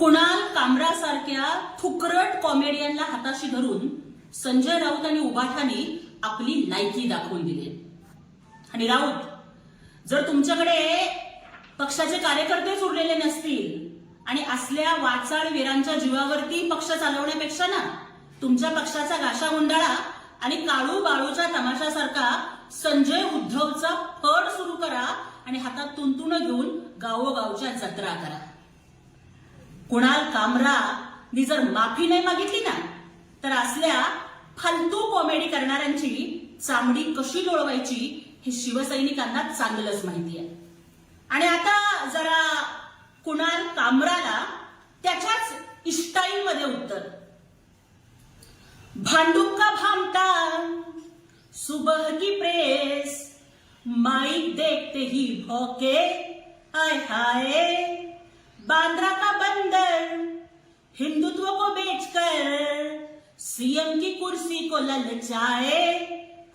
कुणाल कामरासारख्या फुकरट कॉमेडियनला हाताशी धरून संजय राऊत आणि उबाठाने आपली लायकी दाखवून दिली. आणि राऊत जर तुमच्याकडे पक्षाचे कार्यकर्तेच उरलेले नसतील आणि असल्या वाचाळ वीरांच्या जीवावरती पक्ष चालवण्यापेक्षा ना तुमच्या पक्षाचा गाशा गुंडाळा आणि काळू बाळूच्या तमाशासारखा संजय उद्धवचा फड सुरू करा आणि हातात तुंतुण घेऊन गावोगावच्या जत्रा करा. कुणाल कामरा नी जर माफी नाही मागितली ना तर असल्या फालतू कॉमेडी करणाऱ्यांची चामडी कशी लोळवायची हे शिवसैनिकांना चांगलंच माहिती आहे. आणि आता जरा कुणाल कामराला त्याच्याच इस्टाईल मध्ये उत्तर. भांडुप का भामटा? सुबह की प्रेस माइक देखते ही भौके हाय हाय बांद्रा का बंदर हिंदुत्व को बेचकर सीएम की कुर्सी को ललचाए,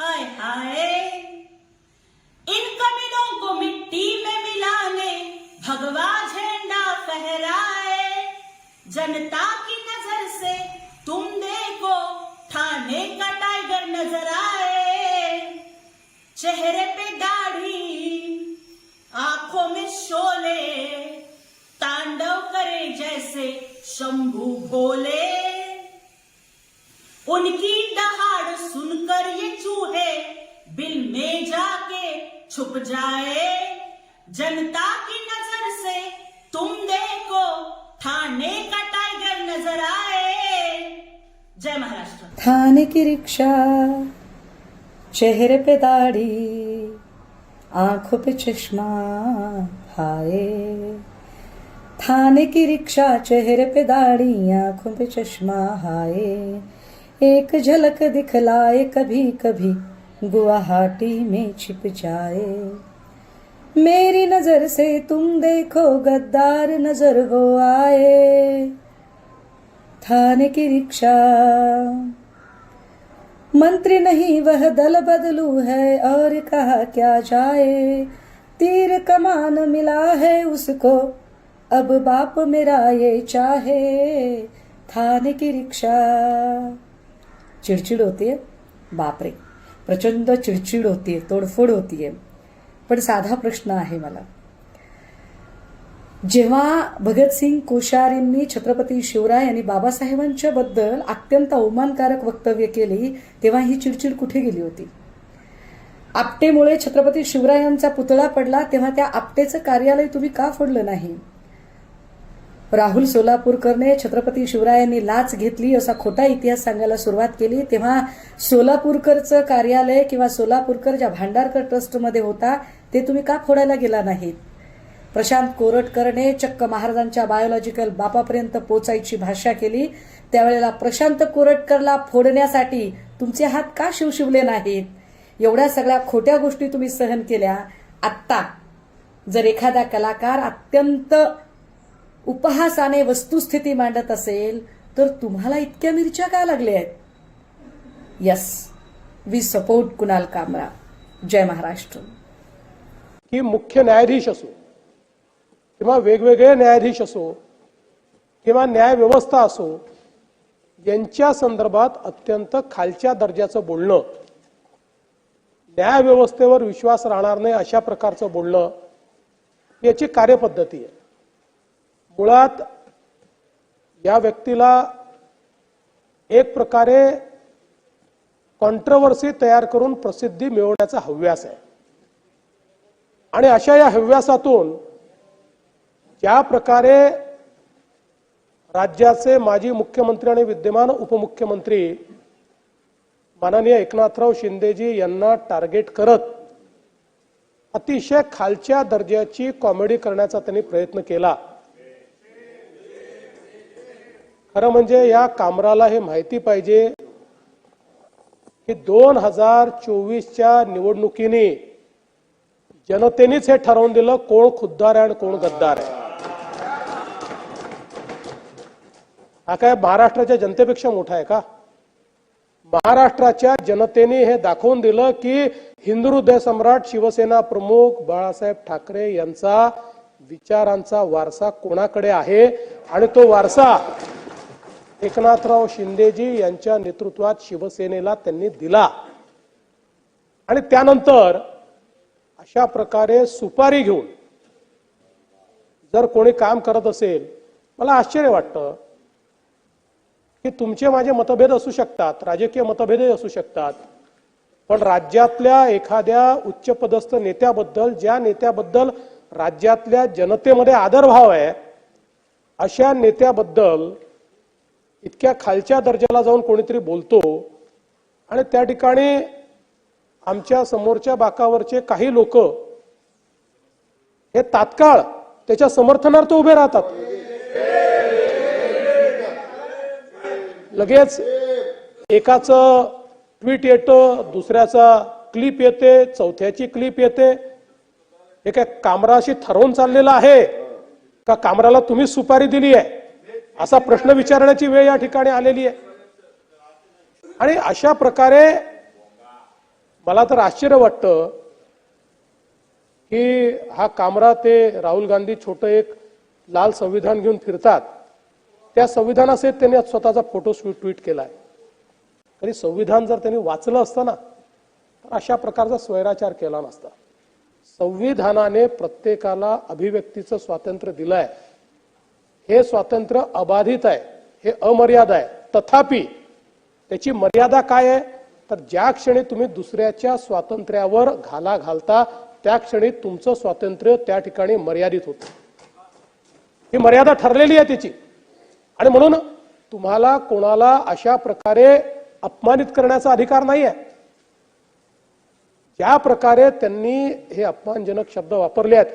हाय हाय। इन कमीनों को मिट्टी में मिलाने भगवा झंडा फहराए। जनता की नज़र से तुम देखो थाने का टाइगर नज़र आए। चेहरे पे दाढ़ी, आँखों में शोले जैसे शंभू भोले उनकी दहाड़ सुनकर ये चूहे बिल में जाके छुप जाए। जनता की नज़र से तुम देखो थाने का टाइगर नज़र आए। जय महाराष्ट्र। थाने की रिक्शा, चेहरे पे दाढ़ी, आँखों पे चश्मा, हाय। थाने की रिक्शा, चेहरे पे दाढ़ी, आँखों पे चश्मा, हाय। एक झलक दिखलाए कभी कभी गुवाहाटी में छिप जाए। मेरी नज़र से तुम देखो, गद्दार नज़र हो आए। थाने की रिक्शा। मंत्री नहीं, वह दल बदलू है, और कहा क्या जाए। तीर कमान मिला है उसको अब बाप मेरा ये चाहे थाने की रिक्शा। चिडचिड होतीये बापरे प्रचंड चिडचिड होतीये तोडफोड होतीये पण साधा प्रश्न आहे मला. जेव्हा भगतसिंग कोश्यारींनी छत्रपती शिवराय आणि बाबासाहेबांच्या बद्दल अत्यंत अवमानकारक वक्तव्य केली तेव्हा ही चिडचिड कुठे गेली होती? आपटेमुळे छत्रपती शिवरायांचा पुतळा पडला तेव्हा त्या आपटेचं कार्यालय तुम्ही का फोडलं नाही? राहुल सोलापूरकरने छत्रपती शिवरायांनी लाच घेतली असा खोटा इतिहास सांगायला सुरुवात केली. तेव्हा सोलापूरकरचं कार्यालय किंवा सोलापूरकर ज्या भांडारकर ट्रस्टमध्ये होता ते तुम्ही का फोडायला गेला नाहीत? प्रशांत कोरटकरने चक्क महाराजांच्या बायोलॉजिकल बापापर्यंत पोचायची भाषा केली. त्यावेळेला प्रशांत कोरटकरला फोडण्यासाठी तुमचे हात का शिवशिवले नाहीत? एवढ्या सगळ्या खोट्या गोष्टी तुम्ही सहन केल्या. आत्ता जर एखादा कलाकार अत्यंत उपहासाने वस्तुस्थिती मांडत असेल तर तुम्हाला इतक्या मिरच्या का लागल्या आहेत? Yes we support Kunal Kamra. जय महाराष्ट्र. की मुख्य न्यायाधीश असो किंवा वेगवेगळे न्यायाधीश असो किंवा न्यायव्यवस्था असो यांच्या संदर्भात अत्यंत खालच्या दर्जाचं बोलणं न्यायव्यवस्थेवर विश्वास राहणार नाही अशा प्रकारचं बोलणं याची कार्यपद्धती आहे. मुळात या व्यक्तीला एक प्रकारे कॉन्ट्रवर्सी तयार करून प्रसिद्धी मिळवण्याचा हव्यास आहे. आणि अशा या हव्यासातून ज्या प्रकारे राज्याचे माजी मुख्यमंत्री आणि विद्यमान उपमुख्यमंत्री माननीय एकनाथराव शिंदेजी यांना टार्गेट करत अतिशय खालच्या दर्जाची कॉमेडी करण्याचा त्यांनी प्रयत्न केला. खरं म्हणजे या कामराला हे माहिती पाहिजे की दोन हजार चोवीसच्या निवडणुकीने जनतेनेच हे ठरवून दिलं कोण खुद्दार आहे आणि कोण गद्दार आहे. हा काय महाराष्ट्राच्या जनतेपेक्षा मोठा आहे का? महाराष्ट्राच्या जनतेने हे दाखवून दिलं की हिंदू हृदय सम्राट शिवसेना प्रमुख बाळासाहेब ठाकरे यांचा विचारांचा वारसा कोणाकडे आहे? आणि तो वारसा एकनाथराव शिंदेजी यांच्या नेतृत्वात शिवसेनेला त्यांनी दिला. आणि त्यानंतर अशा प्रकारे सुपारी घेऊन जर कोणी काम करत असेल मला आश्चर्य वाटतं की तुमचे माझे मतभेद असू शकतात राजकीय मतभेदही असू शकतात पण राज्यातल्या एखाद्या उच्चपदस्थ नेत्याबद्दल ज्या नेत्याबद्दल राज्यातल्या जनतेमध्ये आदरभाव आहे अशा नेत्याबद्दल इतक्या खालच्या दर्जाला जाऊन कोणीतरी बोलतो. आणि त्या ठिकाणी आमच्या समोरच्या बाकावरचे काही लोक हे तात्काळ त्याच्या समर्थनार्थ उभे राहतात. लगेच एकाचं ट्विट येतं दुसऱ्याचा क्लिप येते चौथ्याची क्लिप येते. हे काय कामराशी ठरवून चाललेलं आहे. का कामराला तुम्ही सुपारी दिली आहे असा प्रश्न विचारण्याची वेळ या ठिकाणी आलेली आहे. आणि अशा प्रकारे मला तर आश्चर्य वाटतं की हा कामरा ते राहुल गांधी छोटं एक लाल संविधान घेऊन फिरतात. त्या संविधानासहित त्यांनी स्वतःचा फोटो ट्विट केलाय. तरी संविधान जर त्यांनी वाचलं असतं ना तर अशा प्रकारचा स्वैराचार केला नसता. संविधानाने प्रत्येकाला अभिव्यक्तीचं स्वातंत्र्य दिलंय. हे स्वातंत्र्य अबाधित आहे हे अमर्याद आहे. तथापि त्याची मर्यादा काय आहे? तर ज्या क्षणी तुम्ही दुसऱ्याच्या स्वातंत्र्यावर घाला घालता त्या क्षणी तुमचं स्वातंत्र्य त्या ठिकाणी मर्यादित होतं. ही मर्यादा ठरलेली आहे त्याची. आणि म्हणून तुम्हाला कोणाला अशा प्रकारे अपमानित करण्याचा अधिकार नाही आहे ज्या प्रकारे त्यांनी हे अपमानजनक शब्द वापरले आहेत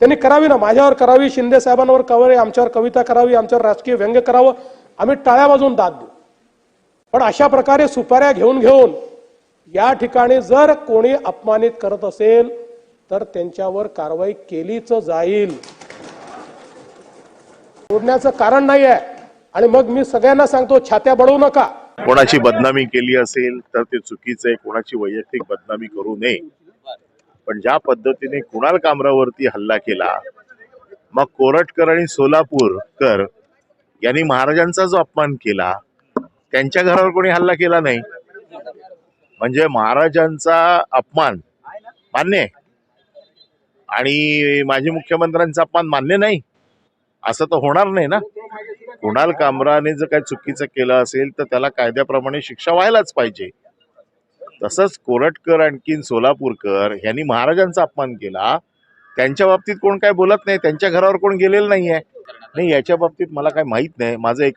त्यांनी करावी ना. माझ्यावर करावी शिंदे साहेबांवर करावी आमच्यावर कविता करावी आमच्यावर राजकीय व्यंग्य करावं. आम्ही टाळ्या बाजून दाद देऊ. पण अशा प्रकारे सुपाऱ्या घेऊन घेऊन या ठिकाणी जर कोणी अपमानित करत असेल तर त्यांच्यावर कारवाई केलीच जाईल. सोडण्याचं कारण नाही आहे आणि मग मी सगळ्यांना सांगतो छात्या बडवू नका. कोणाची बदनामी केली असेल तर ते चुकीचं आहे. कोणाची वैयक्तिक बदनामी करू नये. पण ज्या पद्धतीने कुणाल कामरावरती हल्ला केला मग कोरटकर आणि सोलापूरकर यांनी महाराजांचा जो अपमान केला त्यांच्या घरावर कोणी हल्ला केला नाही? म्हणजे महाराजांचा अपमान मान्य आहे. आणि माजी मुख्यमंत्र्यांचा अपमान मान्य नाही? असं तर होणार नाही ना? कुणाल कामराने जर काही चुकीचं केलं असेल तर त्याला कायद्याप्रमाणे शिक्षा व्हायलाच पाहिजे. तसंच कोरटकर आणखीन सोलापूरकर यांनी महाराजांचा अपमान केला. त्यांच्या बाबतीत कोण काय बोलत नाही त्यांच्या घरावर कोण गेलेलं नाहीये. नाही याच्या बाबतीत मला काय माहीत नाही. माझं एक